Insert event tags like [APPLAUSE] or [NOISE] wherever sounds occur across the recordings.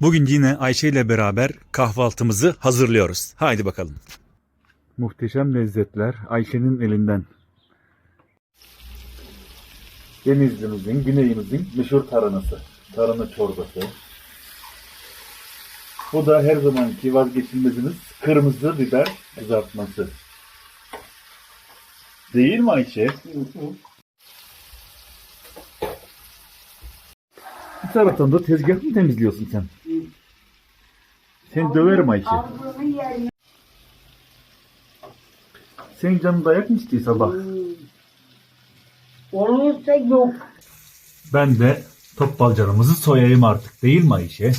Bugün yine Ayşe ile beraber kahvaltımızı hazırlıyoruz. Haydi bakalım. Muhteşem lezzetler Ayşe'nin elinden. Denizlimizin, güneyimizin meşhur tarhanası. Tarhana çorbası. Bu da her zamanki vazgeçilmezimiz kırmızı biber kızartması. Değil mi Ayşe? Bir taraftan da tezgah mı temizliyorsun sen? Seni döverim Ayşe. Senin canın dayak mı istiyor sabah? Olursa yok. Ben de top balcanımızı soyayım artık değil mi Ayşe?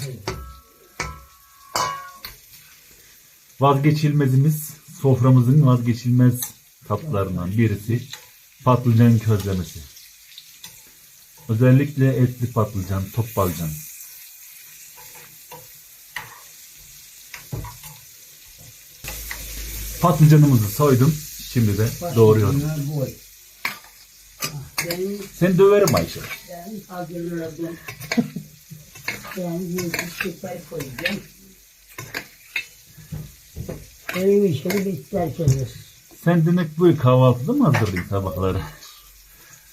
Vazgeçilmezimiz, soframızın vazgeçilmez tatlarından birisi patlıcan közlemesi. Özellikle etli patlıcan, top balcan. Patlıcanımızı soydum. Şimdi de doğruyorum. Seni döverim Ayşe. ben hazırladım. ben şeker koyacağım. Benim işimi isterseniz. Sen demek böyle kahvaltıda mı hazırlıyorsun sabahları?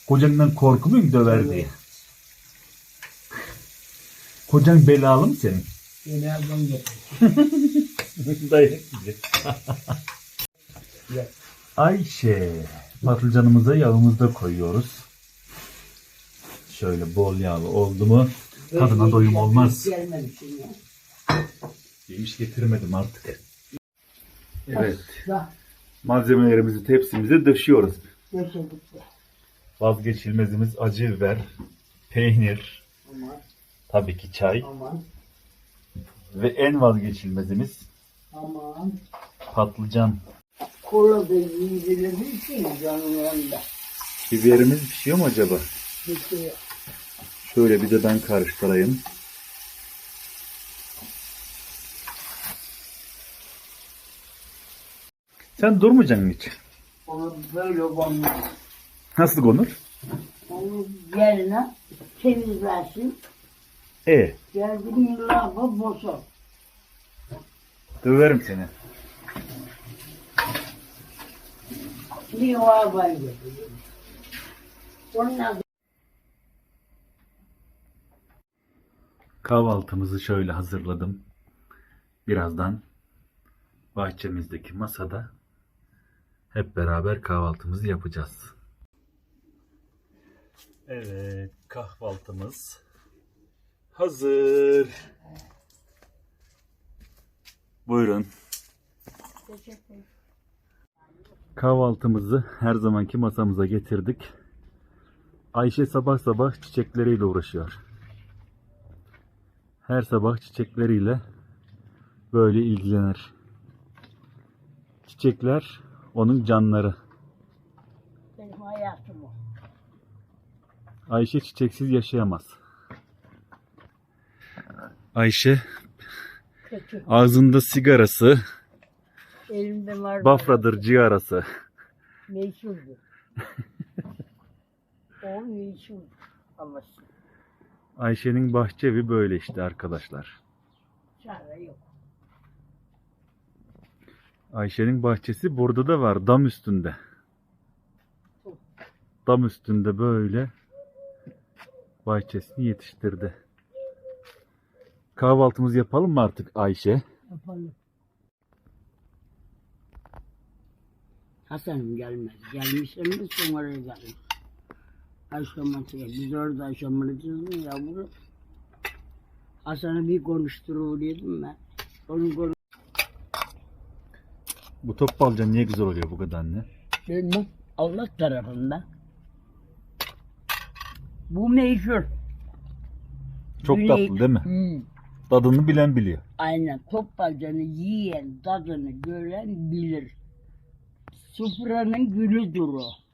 Kocandan korku mu döver diye? Kocan belalı mı senin? Birazdan getir. [LAUGHS] [LAUGHS] Dayak yiyecek. [LAUGHS] Ayşe. Patlıcanımıza yağımızı da koyuyoruz. Şöyle bol yağlı oldu mu tadına doyum olmaz. Gelmemişsin ya. Yemiş getirmedim artık. Evet. Malzemelerimizi tepsimize döşüyoruz. de. Vazgeçilmezimiz acı biber, peynir, Aman, tabii ki çay aman, ve en vazgeçilmezimiz aman. patlıcan. Kola da yiyindirebilirsin canın yanında. Biberimiz pişiyor mu acaba? Bitiyor. Şöyle bir de ben karıştırayım. Sen durmayacaksın hiç. Onu böyle konulur. Nasıl konur? Onun yerine temizlersin. E, Geldiğin lafı bozar. Döverim seni. Kahvaltımızı şöyle hazırladım. Birazdan bahçemizdeki masada hep beraber kahvaltımızı yapacağız. Evet, kahvaltımız hazır. Buyurun. Kahvaltımızı her zamanki masamıza getirdik. Ayşe sabah sabah çiçekleriyle uğraşıyor. Her sabah çiçekleriyle böyle ilgilenir. Çiçekler onun canları. benim hayatım o. Ayşe çiçeksiz yaşayamaz. Ayşe Kötü. ağzında sigarası, Elimde var. bafradır ciğarası. Meşhurdu. o meşhur. Ama Ayşe'nin bahçevi böyle işte arkadaşlar. çare yok. Ayşe'nin bahçesi burada da var dam üstünde. Dam üstünde böyle bahçesini yetiştirdi. Kahvaltımızı yapalım mı artık Ayşe? Yapalım. Hasan'ım gelmez. Gelmişse mi sonra gelin. Aşamasıya. Biz orada aşamalıyız mı yavrum? Hasan'ı bir konuşturur dedim ben. Onu konuş... Bu top balcan niye güzel oluyor bu kadar anne? Bilmem. Allah tarafından. Bu meşhur. Çok Güney- tatlı değil mi? Hmm. Tadını bilen biliyor. Aynen top balcanı yiyen, tadını gören bilir. Sufranın gülüdür o.